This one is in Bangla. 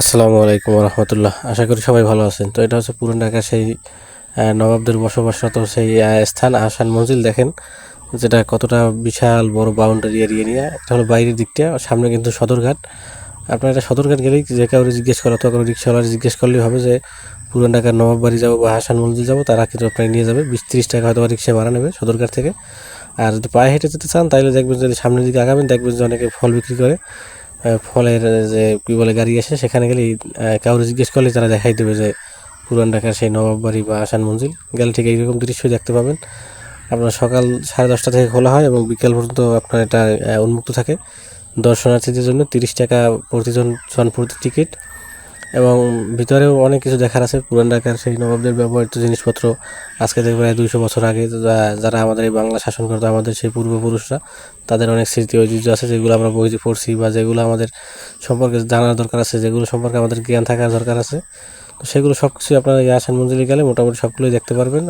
আসসালামু আলাইকুম রহমতুল্লাহ আশা করি সবাই ভালো আছেন। তো এটা হচ্ছে পুরান ঢাকার সেই নবাবদের বসবাসরত সেই স্থান আসান মঞ্জিল দেখেন, যেটা কতটা বিশাল বড় বাউন্ডারি এরিয়া নিয়ে। এটা হলো বাইরের দিকটা, সামনে কিন্তু সদরঘাট। আপনার এটা সদরঘাট গেলেই যে কাউরে জিজ্ঞেস করা অথবা কোনো রিক্সাওয়ালা জিজ্ঞেস করলেই হবে যে, পুরান ঢাকার নবাব বাড়ি যাব বা হাসান মঞ্জিল যাব, তারা কিন্তু আপনাকে নিয়ে যাবে। বিশ তিরিশ টাকা হয়তো রিক্সা ভাড়া নেবে সদরঘাট থেকে। আর যদি পায়ে হেঁটে যেতে চান, তাহলে দেখবেন যদি সামনের দিকে আগাবেন, দেখবেন যে অনেকে ফল বিক্রি করে। ফলের যে কী বলে গাড়ি আসে, সেখানে গেলে কাউরে জিজ্ঞেস করলে তারা দেখাই দেবে যে পুরান ঢাকার সেই নবাব বাড়ি বা আসান মঞ্জিল। গেলে ঠিক এইরকম দৃশ্য দেখতে পাবেন। আপনার সকাল সাড়ে দশটা থেকে খোলা হয় এবং বিকেল পর্যন্ত আপনার এটা উন্মুক্ত থাকে। দর্শনার্থীদের জন্য তিরিশ টাকা প্রতিজন জন প্রতি টিকিট। এবং ভিতরেও অনেক কিছু দেখার আছে। পুরান ঢাকার সেই নবাবদের ব্যবহৃত জিনিসপত্র আজকে থেকে প্রায় দুইশো বছর আগে যারা আমাদের এই বাংলা শাসন করতো, আমাদের সেই পূর্বপুরুষরা, তাদের অনেক স্মৃতি ঐতিহ্য আছে যেগুলো আমরা বইতে পড়ছি বা যেগুলো আমাদের সম্পর্কে জানার দরকার আছে, যেগুলো সম্পর্কে আমাদের জ্ঞান থাকার দরকার আছে। তো সেগুলো সব কিছুই আপনারা এই আসান মঞ্জিলে গেলে মোটামুটি সবগুলোই দেখতে পারবেন।